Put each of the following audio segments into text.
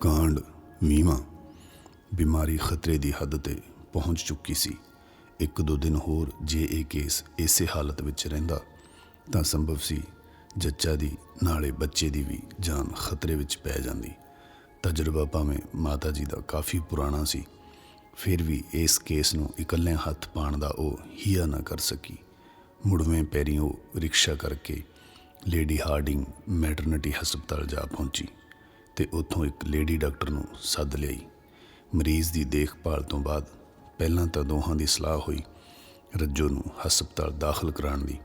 ਕਾਂਡ ਵੀਵਾਂ ਬਿਮਾਰੀ ਖਤਰੇ ਦੀ ਹੱਦ ਤੇ ਪਹੁੰਚ ਚੁੱਕੀ ਸੀ। ਇੱਕ ਦੋ ਦਿਨ ਹੋਰ ਜੇ ਇਹ ਕੇਸ ਇਸੇ ਹਾਲਤ ਵਿੱਚ ਰਹਿੰਦਾ, ਤਾਂ ਸੰਭਵ ਸੀ ਜੱਚਾ ਦੀ, ਨਾਲੇ ਬੱਚੇ ਦੀ ਵੀ ਜਾਨ ਖਤਰੇ ਵਿੱਚ ਪੈ ਜਾਂਦੀ। ਤਜਰਬਾ ਭਾਵੇਂ ਮਾਤਾ ਜੀ ਦਾ ਕਾਫੀ ਪੁਰਾਣਾ ਸੀ, ਫਿਰ ਵੀ ਇਸ ਕੇਸ ਨੂੰ ਇਕੱਲੇ ਹੱਥ ਪਾਣ ਦਾ ਉਹ ਹੀਆ ਨਾ ਕਰ ਸਕੀ। ਮੁੜਵੇਂ ਪੈਰੀਂ ਉਹ ਰਿਕਸ਼ਾ ਕਰਕੇ ਲੇਡੀ ਹਾਰਡਿੰਗ ਮੈਟਰਨਿਟੀ ਹਸਪਤਾਲ ਜਾ ਪਹੁੰਚੀ। ਤੇ ਉੱਥੋਂ ਇੱਕ ਲੇਡੀ ਡਾਕਟਰ ਨੂੰ ਸੱਦ ਲਈ ਮਰੀਜ਼ ਦੀ ਦੇਖਭਾਲ ਤੋਂ ਬਾਅਦ ਪਹਿਲਾਂ ਤਾਂ ਦੋਹਾਂ ਦੀ ਸਲਾਹ ਹੋਈ ਰੱਜੋ ਨੂੰ ਹਸਪਤਾਲ ਦਾਖਲ ਕਰਾਉਣ ਦੀ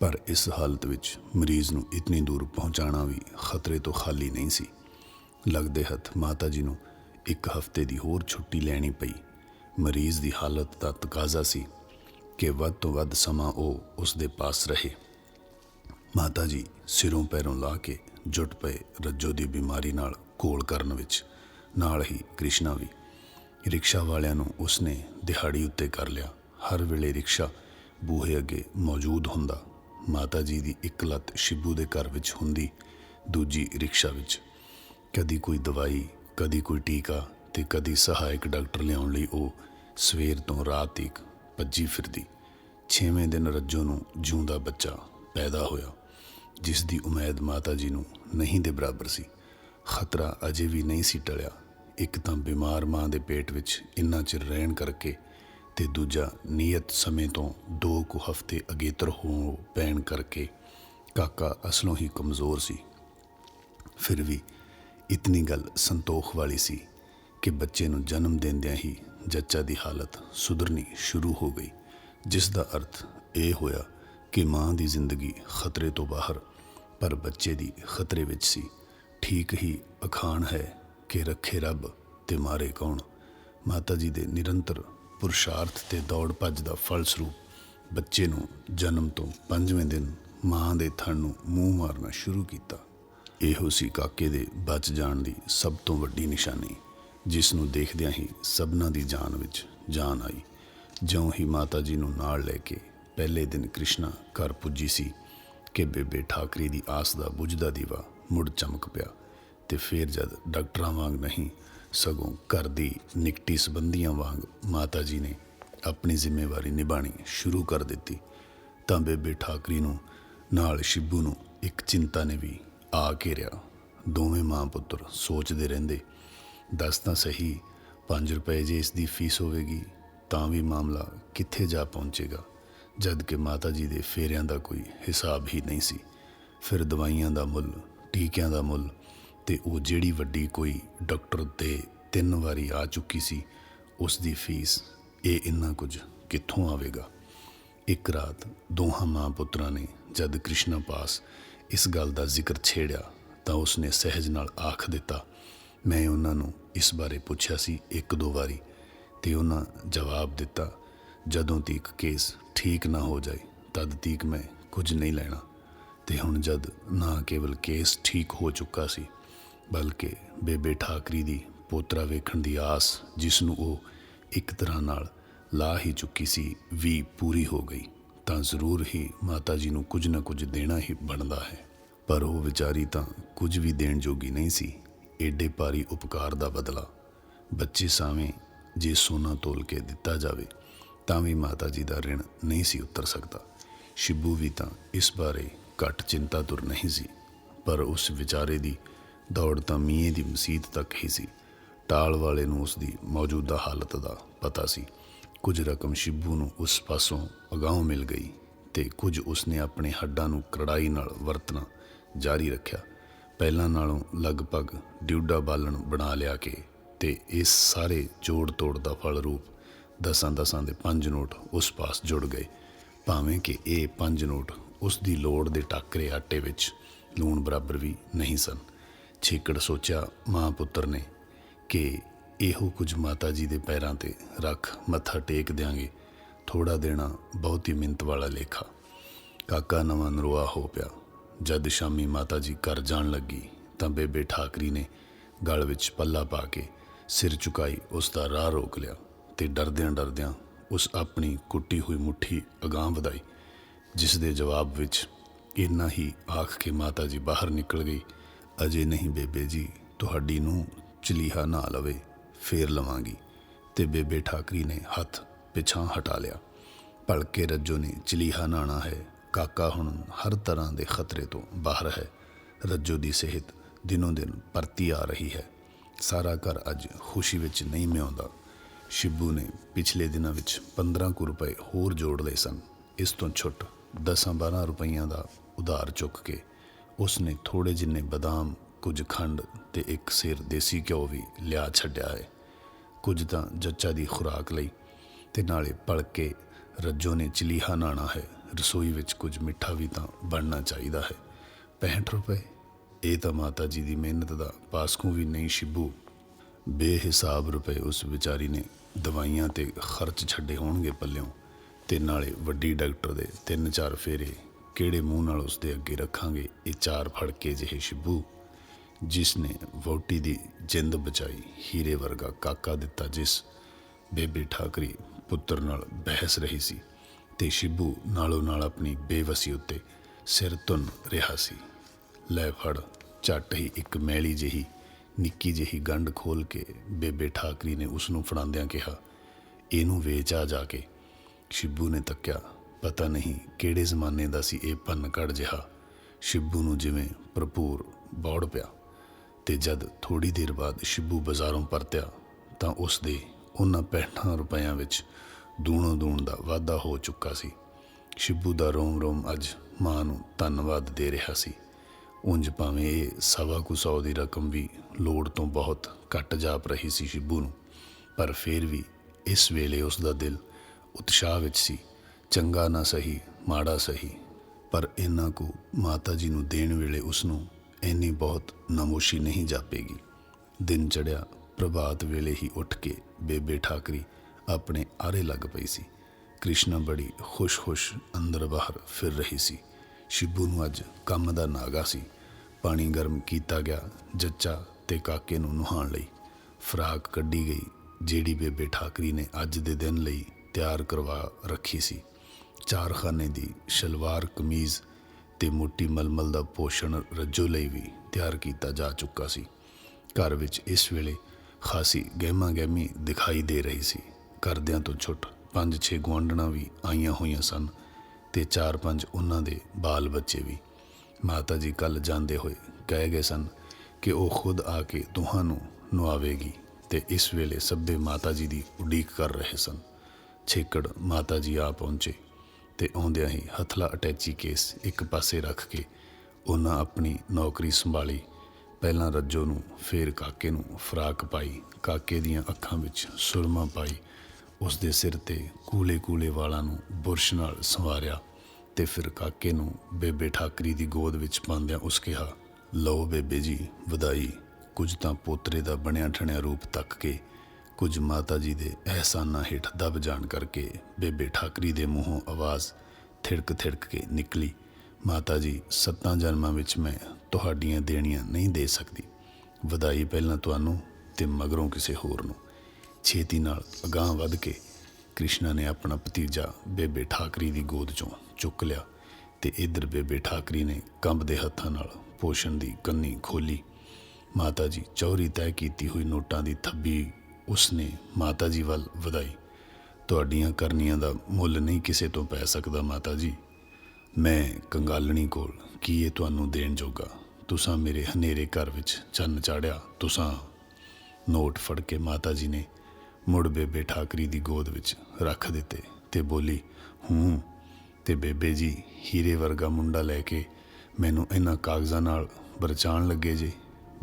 ਪਰ ਇਸ ਹਾਲਤ ਵਿੱਚ ਮਰੀਜ਼ ਨੂੰ ਇਤਨੀ ਦੂਰ ਪਹੁੰਚਾਉਣਾ ਵੀ ਖਤਰੇ ਤੋਂ ਖਾਲੀ ਨਹੀਂ ਸੀ। ਲੱਗਦੇ ਹੱਥ ਮਾਤਾ ਜੀ ਨੂੰ ਇੱਕ ਹਫ਼ਤੇ ਦੀ ਹੋਰ ਛੁੱਟੀ ਲੈਣੀ ਪਈ। ਮਰੀਜ਼ ਦੀ ਹਾਲਤ ਦਾ ਤਕਾਜ਼ਾ ਸੀ ਕਿ ਵੱਧ ਤੋਂ ਵੱਧ ਸਮਾਂ ਉਹ ਉਸ ਦੇ ਪਾਸ ਰਹੇ। ਮਾਤਾ ਜੀ ਸਿਰੋਂ ਪੈਰੋਂ ਲਾ ਕੇ ਜੁਟ ਪਏ ਰੱਜੋ ਦੀ ਬਿਮਾਰੀ ਨਾਲ ਘੋਲ ਕਰਨ ਵਿੱਚ। ਨਾਲ ਹੀ ਕ੍ਰਿਸ਼ਨਾ ਵੀ। ਰਿਕਸ਼ਾ ਵਾਲਿਆਂ ਨੂੰ ਉਸਨੇ ਦਿਹਾੜੀ ਉੱਤੇ ਕਰ ਲਿਆ। ਹਰ ਵੇਲੇ ਰਿਕਸ਼ਾ ਬੂਹੇ ਅੱਗੇ ਮੌਜੂਦ ਹੁੰਦਾ। ਮਾਤਾ ਜੀ ਦੀ ਇੱਕ ਲੱਤ ਸ਼ਿਬੂ ਦੇ ਘਰ ਵਿੱਚ ਹੁੰਦੀ, ਦੂਜੀ ਰਿਕਸ਼ਾ ਵਿੱਚ। ਕਦੀ ਕੋਈ ਦਵਾਈ, ਕਦੀ ਕੋਈ ਟੀਕਾ ਤੇ ਕਦੀ ਸਹਾਇਕ ਡਾਕਟਰ ਲਿਆਉਣ ਲਈ ਉਹ ਸਵੇਰ ਤੋਂ ਰਾਤ ਤੱਕ ਭੱਜੀ ਫਿਰਦੀ। ਛੇਵੇਂ ਦਿਨ ਰੱਜੋ ਨੂੰ ਜਿਉਂਦਾ ਬੱਚਾ ਪੈਦਾ ਹੋਇਆ। ਜਿਸ ਦੀ ਉਮੀਦ ਮਾਤਾ ਜੀ ਨੂੰ ਨਹੀਂ ਦੇ ਬਰਾਬਰ ਸੀ। ਖਤਰਾ ਅਜੇ ਵੀ ਨਹੀਂ ਸੀ ਟਲਿਆ। ਇੱਕ ਤਾਂ ਬਿਮਾਰ ਮਾਂ ਦੇ ਪੇਟ ਵਿੱਚ ਇੰਨਾ ਚਿਰ ਰਹਿਣ ਕਰਕੇ ਤੇ ਦੂਜਾ ਨੀਅਤ ਸਮੇਂ ਤੋਂ ਦੋ ਕੁ ਹਫ਼ਤੇ ਅਗੇਤਰ ਹੋ ਪੈਣ ਕਰਕੇ ਕਾਕਾ ਅਸਲੋਂ ਹੀ ਕਮਜ਼ੋਰ ਸੀ। ਫਿਰ ਵੀ ਇਤਨੀ ਗੱਲ ਸੰਤੋਖ ਵਾਲੀ ਸੀ ਕਿ ਬੱਚੇ ਨੂੰ ਜਨਮ ਦਿੰਦਿਆਂ ਹੀ ਜੱਚਾ ਦੀ ਹਾਲਤ ਸੁਧਰਨੀ ਸ਼ੁਰੂ ਹੋ ਗਈ, ਜਿਸ ਦਾ ਅਰਥ ਇਹ ਹੋਇਆ ਕਿ ਮਾਂ ਦੀ ਜ਼ਿੰਦਗੀ ਖਤਰੇ ਤੋਂ ਬਾਹਰ, ਪਰ ਬੱਚੇ ਦੀ ਖਤਰੇ ਵਿੱਚ ਸੀ। ਠੀਕ ਹੀ ਅਖਾਣ ਹੈ ਕਿ ਰੱਖੇ ਰੱਬ ਤੇ ਮਾਰੇ ਕੌਣ। ਮਾਤਾ ਜੀ ਦੇ ਨਿਰੰਤਰ ਪੁਰਸ਼ਾਰਥ ਤੇ ਦੌੜ ਭੱਜ ਦਾ ਫਲਸਰੂਪ ਬੱਚੇ ਨੂੰ ਜਨਮ ਤੋਂ ਪੰਜਵੇਂ ਦਿਨ ਮਾਂ ਦੇ ਥਣ ਨੂੰ ਮੂੰਹ ਮਾਰਨਾ ਸ਼ੁਰੂ ਕੀਤਾ। ਇਹੋ ਸੀ ਕਾਕੇ ਦੇ ਬਚ ਜਾਣ ਦੀ ਸਭ ਤੋਂ ਵੱਡੀ ਨਿਸ਼ਾਨੀ, ਜਿਸ ਨੂੰ ਦੇਖਦਿਆਂ ਹੀ ਸਭਨਾਂ ਦੀ ਜਾਨ ਵਿੱਚ ਜਾਨ ਆਈ। ਜਿਉਂ ਹੀ ਮਾਤਾ ਜੀ ਨੂੰ ਨਾਲ ਲੈ ਕੇ ਪਹਿਲੇ ਦਿਨ ਕ੍ਰਿਸ਼ਨਾ ਘਰ ਪੁੱਜੀ ਸੀ ਕਿ ਬੇਬੇ ਠਾਕਰੀ ਦੀ ਆਸ ਦਾ ਬੁਝਦਾ ਦੀਵਾ ਮੁੜ ਚਮਕ ਪਿਆ ਤੇ ਫਿਰ ਜਦ ਡਾਕਟਰਾਂ ਵਾਂਗ ਨਹੀਂ, ਸਗੋਂ ਘਰ ਦੀ ਨਿਕਟੀ ਸੰਬੰਧੀਆਂ ਵਾਂਗ ਮਾਤਾ ਜੀ ਨੇ ਆਪਣੀ ਜ਼ਿੰਮੇਵਾਰੀ ਨਿਭਾਣੀ ਸ਼ੁਰੂ ਕਰ ਦਿੱਤੀ, ਤਾਂ ਬੇਬੇ ਠਾਕਰੀ ਨੂੰ ਨਾਲ ਸ਼ਿਬੂ ਨੂੰ ਇੱਕ ਚਿੰਤਾ ਨੇ ਵੀ ਆ ਘੇਰਿਆ ਦੋਵੇਂ ਮਾਂ ਪੁੱਤਰ ਸੋਚਦੇ ਰਹਿੰਦੇ, ਦੱਸ ਤਾਂ ਸਹੀ 5 ਰੁਪਏ ਜੇ ਇਸ ਦੀ ਫੀਸ ਹੋਵੇਗੀ, ਤਾਂ ਵੀ ਮਾਮਲਾ ਕਿੱਥੇ ਜਾ ਪਹੁੰਚੇਗਾ? ਜਦ ਕਿ ਮਾਤਾ ਜੀ ਦੇ ਫੇਰਿਆਂ ਦਾ ਕੋਈ ਹਿਸਾਬ ਹੀ ਨਹੀਂ ਸੀ। ਫਿਰ ਦਵਾਈਆਂ ਦਾ ਮੁੱਲ, ਟੀਕਿਆਂ ਦਾ ਮੁੱਲ ਤੇ ਉਹ ਜਿਹੜੀ ਵੱਡੀ ਕੋਈ ਡਾਕਟਰ ਤੇ ਤਿੰਨ ਵਾਰੀ ਆ ਚੁੱਕੀ ਸੀ ਉਸ ਦੀ ਫੀਸ ਇਹ ਇੰਨਾ ਕੁਝ ਕਿੱਥੋਂ ਆਵੇਗਾ? ਇੱਕ ਰਾਤ ਦੋਹਾਂ ਮਾਂ ਪੁੱਤਰਾਂ ਨੇ ਜਦ ਕ੍ਰਿਸ਼ਨਾ ਪਾਸ ਇਸ ਗੱਲ ਦਾ ਜ਼ਿਕਰ ਛੇੜਿਆ ਤਾਂ ਉਸਨੇ ਸਹਿਜ ਨਾਲ ਆਖ ਦਿੱਤਾ, ਮੈਂ ਉਹਨਾਂ ਨੂੰ ਇਸ ਬਾਰੇ ਪੁੱਛਿਆ ਸੀ ਇੱਕ ਦੋ ਵਾਰੀ ਤੇ ਉਹਨਾਂ ਜਵਾਬ ਦਿੱਤਾ ਜਦੋਂ ਤੀਕ ਕੇਸ ਠੀਕ ਨਾ ਹੋ ਜਾਏ, ਤਦ ਤੀਕ ਮੈਂ ਕੁਝ ਨਹੀਂ ਲੈਣਾ। ਤੇ ਹੁਣ ਜਦ ਨਾ ਕੇਵਲ ਕੇਸ ਠੀਕ ਹੋ ਚੁੱਕਾ ਸੀ, ਬਲਕਿ ਬੇਬੇ ਠਾਕਰੀ ਦੀ ਪੋਤਰਾ ਵੇਖਣ ਦੀ ਆਸ ਜਿਸ ਨੂੰ ਉਹ ਇੱਕ ਤਰ੍ਹਾਂ ਨਾਲ ਲਾ ਹੀ ਚੁੱਕੀ ਸੀ, ਵੀ ਪੂਰੀ ਹੋ ਗਈ, ਤਾਂ ਜ਼ਰੂਰ ਹੀ ਮਾਤਾ ਜੀ ਨੂੰ ਕੁਝ ਨਾ ਕੁਝ ਦੇਣਾ ਹੀ ਬਣਦਾ ਹੈ। ਪਰ ਉਹ ਵਿਚਾਰੀ ਤਾਂ ਕੁਝ ਵੀ ਦੇਣ ਜੋਗੀ ਨਹੀਂ ਸੀ, ਏਡੇ ਭਾਰੀ ਉਪਕਾਰ ਦਾ ਬਦਲਾ। ਬੱਚੇ ਸਾਵੇਂ ਜੇ ਸੋਨਾ ਤੋਲ ਕੇ ਦਿੱਤਾ ਜਾਵੇ ਤਾਂ ਵੀ ਮਾਤਾ ਜੀ ਦਾ ਰਿਣ ਨਹੀਂ ਸੀ ਉਤਰ ਸਕਦਾ। ਸ਼ਿਬੂ ਵੀ ਤਾਂ ਇਸ ਬਾਰੇ ਘੱਟ ਚਿੰਤਾ ਤੁਰ ਨਹੀਂ ਸੀ, ਪਰ ਉਸ ਵਿਚਾਰੇ ਦੀ ਦੌੜ ਤਾਂ ਮੀਂਹ ਦੀ ਮਸੀਤ ਤੱਕ ਹੀ ਸੀ। ਟਾਲ ਵਾਲੇ ਨੂੰ ਉਸ ਦੀ ਮੌਜੂਦਾ ਹਾਲਤ ਦਾ ਪਤਾ ਸੀ। ਕੁਝ ਰਕਮ ਸ਼ਿਬੂ ਨੂੰ ਉਸ ਪਾਸੋਂ ਅਗਾਉਂ ਮਿਲ ਗਈ ਤੇ ਕੁਝ ਉਸਨੇ ਆਪਣੇ ਹੱਡਾਂ ਨੂੰ ਕੜਾਈ ਨਾਲ ਵਰਤਣਾ ਜਾਰੀ ਰੱਖਿਆ। ਪਹਿਲਾਂ ਨਾਲੋਂ ਲਗਭਗ ਡਿਊਡਾ ਬਾਲਣ ਬਣਾ ਲਿਆ ਕੇ ਤੇ ਇਸ ਸਾਰੇ ਜੋੜ ਤੋੜ ਦਾ ਫਲ ਰੂਪ ਦਸਾਂ ਦਸਾਂ ਦੇ ਪੰਜ ਨੋਟ ਉਸ ਪਾਸ ਜੁੜ ਗਏ, ਭਾਵੇਂ ਕਿ ਇਹ ਪੰਜ ਨੋਟ ਉਸ ਦੀ ਲੋੜ ਦੇ ਟਾਕਰੇ ਆਟੇ ਵਿੱਚ ਲੂਣ ਬਰਾਬਰ ਵੀ ਨਹੀਂ ਸਨ। ਛੇਕੜ ਸੋਚਿਆ ਮਾਂ ਪੁੱਤਰ ਨੇ ਕਿ ਇਹੋ ਕੁਝ ਮਾਤਾ ਜੀ ਦੇ ਪੈਰਾਂ ਤੇ ਰੱਖ ਮੱਥਾ ਟੇਕ ਦਿਆਂਗੇ ਥੋੜਾ ਦੇਣਾ ਬਹੁਤ ਹੀ ਮਿੰਤ ਵਾਲਾ ਲੇਖਾ। ਕਾਕਾ ਨਵਾਂ ਨਰੋਆ ਹੋ ਪਿਆ। ਜਦ ਸ਼ਾਮੀ ਮਾਤਾ ਜੀ ਘਰ ਜਾਣ ਲੱਗੀ, ਤਾਂ ਬੇਬੇ ਠਾਕਰੀ ਨੇ ਗਲ ਵਿੱਚ ਪੱਲਾ ਪਾ ਕੇ ਸਿਰ ਝੁਕਾਈ ਉਸ ਦਾ ਰਾਹ ਰੋਕ ਲਿਆ। ਤੇ ਡਰਦਿਆਂ ਡਰਦਿਆਂ ਉਸ ਆਪਣੀ ਕੁੱਟੀ ਹੋਈ ਮੁੱਠੀ ਅਗਾਂਹ ਵਧਾਈ, ਜਿਸ ਦੇ ਜਵਾਬ ਵਿੱਚ ਇੰਨਾ ਹੀ ਆਖ ਕੇ ਮਾਤਾ ਜੀ ਬਾਹਰ ਨਿਕਲ ਗਈ, ਅਜੇ ਨਹੀਂ ਬੇਬੇ ਜੀ, ਤੁਹਾਡੀ ਨੂੰ ਚਲੀਹਾ ਨਾ ਲਵੇ, ਫੇਰ ਲਵਾਂਗੀ। ਤੇ ਬੇਬੇ ਠਾਕਰੀ ਨੇ ਹੱਥ ਪਿਛਾਂ ਹਟਾ ਲਿਆ। ਭਲਕੇ ਰੱਜੋ ਨੇ, ਚਲੀਹਾ ਨਾਣਾ ਹੈ, ਕਾਕਾ ਹੁਣ ਹਰ ਤਰ੍ਹਾਂ ਦੇ ਖਤਰੇ ਤੋਂ ਬਾਹਰ ਹੈ। ਰੱਜੋ ਦੀ ਸਿਹਤ ਦਿਨੋਂ ਦਿਨ ਪਰਤੀ ਆ ਰਹੀ ਹੈ। ਸਾਰਾ ਘਰ ਅੱਜ ਖੁਸ਼ੀ ਵਿੱਚ ਨਹੀਂ ਮਿਆਉਂਦਾ। ਸ਼ਿਬੂ ਨੇ ਪਿਛਲੇ ਦਿਨਾਂ ਵਿੱਚ 15 ਕੁ ਰੁਪਏ ਹੋਰ ਜੋੜ ਲਏ ਸਨ। ਇਸ ਤੋਂ ਛੁੱਟ 10-12 ਰੁਪਈਆਂ ਦਾ ਉਧਾਰ ਚੁੱਕ ਕੇ ਉਸ ਨੇ ਥੋੜੇ ਜਿੰਨੇ ਬਦਾਮ, ਕੁਝ ਖੰਡ ਤੇ ਇੱਕ ਸਿਰ ਦੇਸੀ ਘਿਓ ਵੀ ਲਿਆ ਛੱਡਿਆ ਹੈ। ਕੁਝ ਤਾਂ ਜੱਚਾ ਦੀ ਖੁਰਾਕ ਲਈ ਤੇ ਨਾਲੇ ਭਲਕੇ ਰੱਜੋ ਨੇ ਚਲੀਹਾ ਨਾਣਾ ਹੈ। ਰਸੋਈ ਵਿੱਚ ਕੁਝ ਮਿੱਠਾ ਵੀ ਤਾਂ ਬਣਨਾ ਚਾਹੀਦਾ ਹੈ। 65 ਰੁਪਏ? ਇਹ ਤਾਂ ਮਾਤਾ ਜੀ ਦੀ ਮਿਹਨਤ ਦਾ ਪਾਸਕੂ ਵੀ ਨਹੀਂ ਸ਼ਿਬੂ। ਬੇਹਿਸਾਬ ਰੁਪਏ ਉਸ ਵਿਚਾਰੀ ਨੇ ਦਵਾਈਆਂ ਤੇ ਖਰਚ ਛੱਡੇ ਹੋਣਗੇ ਪੱਲਿਓਂ, ਤੇ ਨਾਲੇ ਵੱਡੀ ਡਾਕਟਰ ਦੇ ਤਿੰਨ ਚਾਰ ਫੇਰੇ ਕਿਹੜੇ ਮੂੰਹ ਨਾਲ ਉਸ ਦੇ ਅੱਗੇ ਰੱਖਾਂਗੇ, ਇਹ ਚਾਰ ਫੜ ਕੇ ਜਿਹੇ ਸ਼ਿਬੂ ਜਿਸ ਨੇ ਵੋਟੀ ਦੀ ਜਿੰਦ ਬਚਾਈ, ਹੀਰੇ ਵਰਗਾ ਕਾਕਾ ਦਿੱਤਾ ਜਿਸ ਬੇਬੇ ਠਾਕਰੀ ਪੁੱਤਰ ਨਾਲ ਬਹਿਸ ਰਹੀ ਸੀ, ਤੇ ਸ਼ਿਬੂ ਨਾਲੋਂ ਨਾਲ ਆਪਣੀ ਬੇਵਸੀ ਉੱਤੇ ਸਿਰ ਧੁੰਨ ਰਿਹਾ ਸੀ। ਲੈ ਫੜ, ਝੱਟ ਹੀ ਇੱਕ ਮੈਲੀ ਜਿਹੀ ਨਿੱਕੀ ਜਿਹੀ ਗੰਢ ਖੋਲ ਕੇ ਬੇਬੇ ਠਾਕਰੀ ਨੇ ਉਸ ਨੂੰ ਫੜਾਉਂਦਿਆਂ ਕਿਹਾ, ਇਹਨੂੰ ਵੇਚ ਆ ਜਾ ਕੇ। ਸ਼ਿੱਬੂ ਨੇ ਤੱਕਿਆ, ਪਤਾ ਨਹੀਂ ਕਿਹੜੇ ਜ਼ਮਾਨੇ ਦਾ ਸੀ ਇਹ ਪੰਨ ਕੜ ਜਿਹਾ। ਸ਼ਿੱਬੂ ਨੂੰ ਜਿਵੇਂ ਭਰਪੂਰ ਬੌੜ ਪਿਆ ਤੇ ਜਦ ਥੋੜੀ ਦੇਰ ਬਾਅਦ ਸ਼ਿੱਬੂ ਬਾਜ਼ਾਰੋਂ ਪਰਤਿਆ, ਤਾਂ ਉਸ ਦੇ ਉਹਨਾਂ 65 ਰੁਪਇਆਂ ਵਿੱਚ ਦੂਣੋ ਦੂਣ ਦਾ ਵਾਧਾ ਹੋ ਚੁੱਕਾ ਸੀ। ਸ਼ਿੱਬੂ ਦਾ ਰੋਮ ਰੋਮ ਅੱਜ ਮਾਂ ਨੂੰ ਧੰਨਵਾਦ ਦੇ ਰਿਹਾ ਸੀ। ਉਂਝ ਭਾਵੇਂ ਇਹ ਸਵਾ ਕੁ ਸੌ ਦੀ ਰਕਮ ਵੀ ਲੋੜ ਤੋਂ ਬਹੁਤ ਘੱਟ ਜਾਪ ਰਹੀ ਸੀ ਸ਼ਿਬੂ ਨੂੰ, ਪਰ ਫਿਰ ਵੀ ਇਸ ਵੇਲੇ ਉਸ ਦਾ ਦਿਲ ਉਤਸ਼ਾਹ ਵਿੱਚ ਸੀ। ਚੰਗਾ ਨਾ ਸਹੀ, ਮਾੜਾ ਸਹੀ, ਪਰ ਇਹਨਾਂ ਕੋ ਮਾਤਾ ਜੀ ਨੂੰ ਦੇਣ ਵੇਲੇ ਉਸ ਨੂੰ ਇੰਨੀ ਬਹੁਤ ਨਮੋਸ਼ੀ ਨਹੀਂ ਜਾਪੇਗੀ। ਦਿਨ ਚੜਿਆ ਪ੍ਰਭਾਤ ਵੇਲੇ ਹੀ ਉੱਠ ਕੇ ਬੇਬੇ ਠਾਕਰੀ ਆਪਣੇ ਆਰੇ ਲੱਗ ਪਈ ਸੀ। ਕ੍ਰਿਸ਼ਨਾ ਬੜੀ ਖੁਸ਼-ਖੁਸ਼ ਅੰਦਰ ਬਾਹਰ ਫਿਰ ਰਹੀ ਸੀ। ਸ਼ਿਬੂ ਨੂੰ ਅੱਜ ਕੰਮ ਦਾ ਨਾਗਾ ਸੀ। ਪਾਣੀ ਗਰਮ ਕੀਤਾ ਗਿਆ ਜੱਚਾ ਤੇ ਕਾਕੇ ਨੂੰ ਨੁਹਾਉਣ ਲਈ। ਫਰਾਕ ਕੱਢੀ ਗਈ, ਜਿਹੜੀ ਬੇਬੇ ਠਾਕਰੀ ਨੇ ਅੱਜ ਦੇ ਦਿਨ ਲਈ ਤਿਆਰ ਕਰਵਾ ਰੱਖੀ ਸੀ। ਚਾਰਖਾਨੇ ਦੀ ਸ਼ਲਵਾਰ ਕਮੀਜ਼ ਤੇ ਮੋਟੀ ਮਲਮਲ ਦਾ ਪੋਸ਼ਣ ਰੱਜੋ ਲਈ ਵੀ ਤਿਆਰ ਕੀਤਾ ਜਾ ਚੁੱਕਾ ਸੀ। ਘਰ ਵਿੱਚ ਇਸ ਵੇਲੇ ਖਾਸੀ ਗਹਿਮਾ ਗਹਿਮੀ ਦਿਖਾਈ ਦੇ ਰਹੀ ਸੀ। ਕਰਦਿਆਂ ਤੋਂ ਛੁੱਟ ਪੰਜ ਛੇ ਗੁਆਂਢਣਾ ਵੀ ਆਈਆਂ ਹੋਈਆਂ ਸਨ ਤੇ ਚਾਰ ਪੰਜ ਉਹਨਾਂ ਦੇ ਬਾਲ ਬੱਚੇ ਵੀ। ਮਾਤਾ ਜੀ ਕੱਲ ਜਾਂਦੇ ਹੋਏ ਕਹਿ ਗਏ ਸਨ ਕਿ ਉਹ ਖੁਦ ਆ ਕੇ ਤੁਹਾਨੂੰ ਨਵਾਵੇਗੀ ਤੇ ਇਸ ਵੇਲੇ ਸਭੇ ਮਾਤਾ ਜੀ ਦੀ ਉਡੀਕ ਕਰ ਰਹੇ ਸਨ। ਛੇਕੜ ਮਾਤਾ ਜੀ ਆ ਪਹੁੰਚੇ ਤੇ ਆਉਂਦਿਆਂ ਹੀ ਹਥਲਾ ਅਟੈਚੀ ਕੇਸ ਇੱਕ ਪਾਸੇ ਰੱਖ ਕੇ ਉਹਨਾਂ ਆਪਣੀ ਨੌਕਰੀ ਸੰਭਾਲੀ। ਪਹਿਲਾਂ ਰੱਜੋ ਨੂੰ ਫੇਰ ਕਾਕੇ ਨੂੰ ਫਰਾਕ ਪਾਈ, ਕਾਕੇ ਦੀਆਂ ਅੱਖਾਂ ਵਿੱਚ ਸੁਰਮਾ ਪਾਈ ਉਸ ਦੇ ਸਿਰ ਤੇ ਕੂਲੇ ਕੂਲੇ ਵਾਲਾਂ ਨੂੰ ਬੁਰਸ਼ ਨਾਲ ਸੰਵਾਰਿਆ। ਤੇ ਫਿਰ ਕਾਕੇ ਨੂੰ ਬੇਬੇ ਠਾਕਰੀ ਦੀ ਗੋਦ ਵਿੱਚ ਪਾਉਂਦਿਆਂ ਉਸ ਕਿਹਾ, ਲਓ ਬੇਬੇ ਜੀ, ਵਧਾਈ। ਕੁਝ ਤਾਂ ਪੋਤਰੇ ਦਾ ਬਣਿਆ ਠਣਿਆ ਰੂਪ ਤੱਕ ਕੇ, ਕੁਝ ਮਾਤਾ ਜੀ ਦੇ ਅਹਿਸਾਨਾਂ ਹੇਠ ਦਬ ਜਾਣ ਕਰਕੇ ਬੇਬੇ ਠਾਕਰੀ ਦੇ ਮੂੰਹੋਂ ਆਵਾਜ਼ ਥਿੜਕ ਥਿੜਕ ਕੇ ਨਿਕਲੀ, ਮਾਤਾ ਜੀ, ਸੱਤਾਂ ਜਨਮਾਂ ਵਿੱਚ ਮੈਂ ਤੁਹਾਡੀਆਂ ਦੇਣੀਆਂ ਨਹੀਂ ਦੇ ਸਕਦੀ। ਵਧਾਈ ਪਹਿਲਾਂ ਤੁਹਾਨੂੰ ਤੇ ਮਗਰੋਂ ਕਿਸੇ ਹੋਰ ਨੂੰ। ਛੇਤੀ ਨਾਲ ਅਗਾਹ ਵੱਧ ਕੇ ਕ੍ਰਿਸ਼ਨਾ ਨੇ ਆਪਣਾ ਭਤੀਜਾ ਬੇਬੇ ਠਾਕਰੀ ਦੀ ਗੋਦ ਚੋਂ ਚੁੱਕ ਲਿਆ ਤੇ ਇਧਰ ਬੇਬੇ ਠਾਕਰੀ ਨੇ ਕੰਬਦੇ ਹੱਥਾਂ ਨਾਲ ਪੋਸ਼ਣ ਦੀ ਕੰਨੀ ਖੋਲੀ। ਮਾਤਾ ਜੀ ਚੌਰੀ ਤੈਅ ਕੀਤੀ ਹੋਈ ਨੋਟਾਂ ਦੀ ਥੱਬੀ ਉਸਨੇ ਮਾਤਾ ਜੀ ਵੱਲ ਵਧਾਈ। ਤੁਹਾਡੀਆਂ ਕਰਨੀਆਂ ਦਾ ਮੁੱਲ ਨਹੀਂ ਕਿਸੇ ਤੋਂ ਪੈ ਸਕਦਾ ਮਾਤਾ ਜੀ ਮੈਂ ਕੰਗਾਲਣੀ ਕੋਲ ਕੀ ਇਹ ਤੁਹਾਨੂੰ ਦੇਣ ਜੋਗਾ? ਤੁਸਾਂ ਮੇਰੇ ਹਨੇਰੇ ਘਰ ਵਿੱਚ ਚੰਨ ਚਾੜਿਆ। ਤੁਸਾਂ ਨੋਟ ਫੜ ਕੇ ਮਾਤਾ ਜੀ ਨੇ ਮੁੜ ਬੇਬੇ ਠਾਕਰੀ ਦੀ ਗੋਦ ਵਿੱਚ ਰੱਖ ਦਿੱਤੇ ਤੇ ਬੋਲੀ, ਹੂੰ ਤੇ ਬੇਬੇ ਜੀ ਹੀਰੇ ਵਰਗਾ ਮੁੰਡਾ ਲੈ ਕੇ ਮੈਨੂੰ ਇਹਨਾਂ ਕਾਗਜ਼ਾਂ ਨਾਲ ਬਰਚਾਣ ਲੱਗੇ ਜੇ।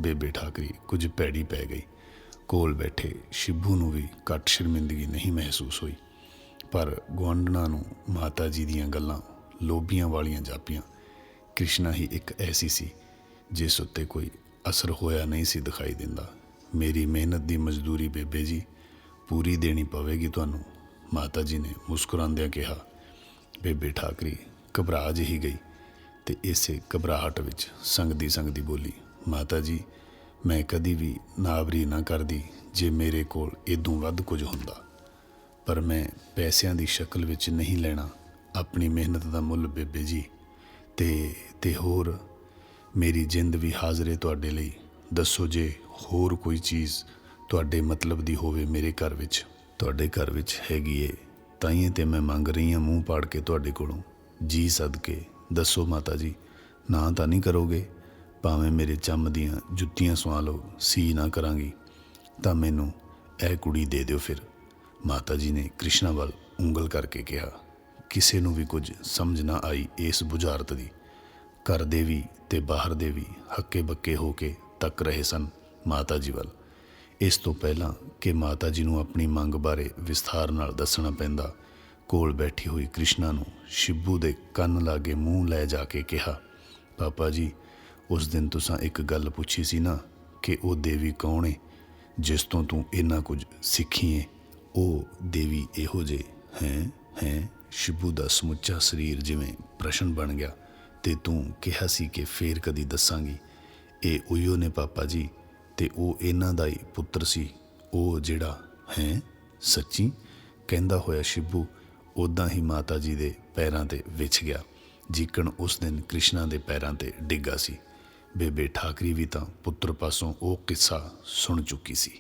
ਬੇਬੇ ਠਾਕਰੀ, ਕੁਝ ਭੈੜੀ ਪੈ ਗਈ। ਕੋਲ ਬੈਠੇ ਸ਼ਿਬੂ ਨੂੰ ਵੀ ਘੱਟ ਸ਼ਰਮਿੰਦਗੀ ਨਹੀਂ ਮਹਿਸੂਸ ਹੋਈ। ਪਰ ਗੁਆਂਢਣਾ ਨੂੰ ਮਾਤਾ ਜੀ ਦੀਆਂ ਗੱਲਾਂ ਲੋਭੀਆਂ ਵਾਲੀਆਂ ਜਾਪੀਆਂ। ਕ੍ਰਿਸ਼ਨਾ ਹੀ ਇੱਕ ਐਸੀ ਸੀ, ਜਿਸ ਉੱਤੇ ਕੋਈ ਅਸਰ ਹੋਇਆ ਨਹੀਂ ਸੀ ਦਿਖਾਈ ਦਿੰਦਾ। ਮੇਰੀ ਮਿਹਨਤ ਦੀ ਮਜ਼ਦੂਰੀ ਬੇਬੇ ਜੀ ਪੂਰੀ ਦੇਣੀ ਪਵੇਗੀ, ਤੁਹਾਨੂੰ ਮਾਤਾ ਜੀ ਨੇ ਮੁਸਕਰਾਉਂਦਿਆਂ ਕਿਹਾ। ਬੇਬੇ ਠਾਕਰੀ ਘਬਰਾ ਜਿਹੀ ਗਈ ਤੇ ਇਸੇ ਘਬਰਾਹਟ ਵਿੱਚ ਸੰਗਦੀ ਸੰਗਦੀ ਬੋਲੀ, ਮਾਤਾ ਜੀ, ਮੈਂ ਕਦੀ ਵੀ ਨਾਵਰੀ ਨਾ ਕਰਦੀ ਜੇ ਮੇਰੇ ਕੋਲ ਇਦੋਂ ਵੱਧ ਕੁਝ ਹੁੰਦਾ। ਪਰ ਮੈਂ ਪੈਸਿਆਂ ਦੀ ਸ਼ਕਲ ਵਿੱਚ ਨਹੀਂ ਲੈਣਾ, ਆਪਣੀ ਮਿਹਨਤ ਦਾ ਮੁੱਲ ਬੇਬੇ ਜੀ। ਤੇ ਤੇ ਹੋਰ, ਮੇਰੀ ਜਿੰਦ ਵੀ ਹਾਜ਼ਰੇ ਤੁਹਾਡੇ ਲਈ। ਦੱਸੋ ਜੇ ਹੋਰ ਕੋਈ ਚੀਜ਼ ਤੁਹਾਡੇ ਮਤਲਬ ਦੀ ਹੋਵੇ ਮੇਰੇ ਘਰ ਵਿੱਚ, ਤੁਹਾਡੇ ਘਰ ਵਿੱਚ ਹੈਗੀ ਏ। ਤਾਈਏ ਤੇ ਮੈਂ ਮੰਗ ਰਹੀ ਹਾਂ ਮੂੰਹ ਪਾੜ ਕੇ ਤੁਹਾਡੇ ਕੋਲੋਂ। ਜੀ ਸਦਕੇ, ਦੱਸੋ ਮਾਤਾ ਜੀ, ਨਾ ਤਾਂ ਨਹੀਂ ਕਰੋਗੇ? ਭਾਵੇਂ ਮੇਰੇ ਚੰਮ ਦੀਆਂ ਜੁੱਤੀਆਂ ਸਵਾ ਲਓ ਸੀ ਨਾ ਕਰਾਂਗੀ। ਤਾਂ ਮੈਨੂੰ ਇਹ ਕੁੜੀ ਦੇ ਦਿਓ ਫਿਰ। ਮਾਤਾ ਜੀ ਨੇ ਕ੍ਰਿਸ਼ਨਾ ਵੱਲ ਉਂਗਲ ਕਰਕੇ ਕਿਹਾ। ਕਿਸੇ ਨੂੰ ਵੀ ਕੁਝ ਸਮਝ ਨਾ ਆਈ ਇਸ ਬੁਝਾਰਤ ਦੀ। ਘਰ ਦੇ ਵੀ ਤੇ ਬਾਹਰ ਦੇ ਵੀ ਹੱਕੇ ਬੱਕੇ ਹੋ ਕੇ ਤੱਕ ਰਹੇ ਸਨ ਮਾਤਾ ਜੀ ਵੱਲ। ਇਸ ਤੋਂ ਪਹਿਲਾਂ ਕਿ ਮਾਤਾ ਜੀ ਨੂੰ ਆਪਣੀ ਮੰਗ ਬਾਰੇ ਵਿਸਥਾਰ ਨਾਲ ਦੱਸਣਾ ਪੈਂਦਾ, ਕੋਲ ਬੈਠੀ ਹੋਈ ਕ੍ਰਿਸ਼ਨਾ ਨੂੰ ਸ਼ਿੱਬੂ ਦੇ ਕੰਨ ਲਾਗੇ ਮੂੰਹ ਲੈ ਜਾ ਕੇ ਕਿਹਾ, ਪਾਪਾ ਜੀ, ਉਸ ਦਿਨ ਤੁਸੀਂ ਇੱਕ ਗੱਲ ਪੁੱਛੀ ਸੀ ਨਾ ਕਿ ਉਹ ਦੇਵੀ ਕੌਣ ਏ? ਜਿਸ ਤੋਂ ਤੂੰ ਇੰਨਾ ਕੁਝ ਸਿੱਖੀਏ ਉਹ ਦੇਵੀ ਇਹੋ ਜੇ ਹੈ ਹੈ? ਸ਼ਿਬੂ ਦਾ ਸਮੁੱਚਾ ਸਰੀਰ ਜਿਵੇਂ ਪ੍ਰਸ਼ਨ ਬਣ ਗਿਆ ਤੇ ਤੂੰ ਕਿਹਾ ਸੀ ਕਿ ਫੇਰ ਕਦੀ ਦੱਸਾਂਗੀ। ਇਹ ਉਈਓ ਨੇ ਪਾਪਾ ਜੀ ਤੇ ਉਹ ਇਹਨਾਂ ਦਾ ਹੀ ਪੁੱਤਰ ਸੀ। ਉਹ ਜਿਹੜਾ ਹੈ ਸੱਚੀ? ਕਹਿੰਦਾ ਹੋਇਆ ਸ਼ਿਬੂ ਉਦਾਂ ਹੀ ਮਾਤਾ ਜੀ ਦੇ ਪੈਰਾਂ ਤੇ ਵਿਛ ਗਿਆ, ਜੀਕਣ ਉਸ ਦਿਨ ਕ੍ਰਿਸ਼ਨਾ ਦੇ ਪੈਰਾਂ ਤੇ ਡਿੱਗਾ ਸੀ। ਬੇਬੇ ਠਾਕਰੀ ਵੀ ਤਾਂ ਪੁੱਤਰ ਪਾਸੋਂ ਉਹ ਕਿੱਸਾ ਸੁਣ ਚੁੱਕੀ ਸੀ।